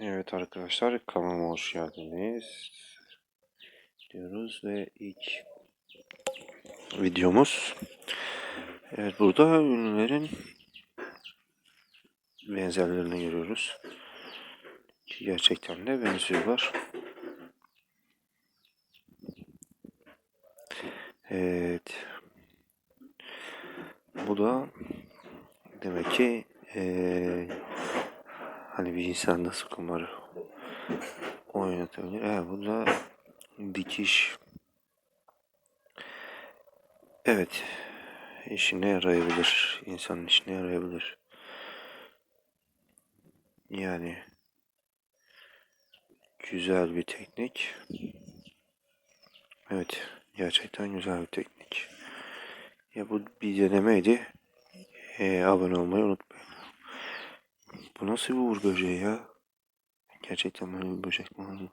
Evet arkadaşlar kanalıma hoş geldiniz. Diyoruz ve ilk videomuz. Evet burada ünlülerin benzerlerini görüyoruz. Ki gerçekten de benziyorlar. Evet. Bu da demek ki eee Hani bir insan nasıl kumarı oynatabilir? Evet bu da dikiş. Evet. işine yarayabilir. insanın işine yarayabilir. Yani güzel bir teknik. Evet. Gerçekten güzel bir teknik. Ya bu bir denemeydi. Ee, abone olmayı unutmayın. Bu nasıl bir uğur böceği ya? Gerçekten böyle bir böcek mi var?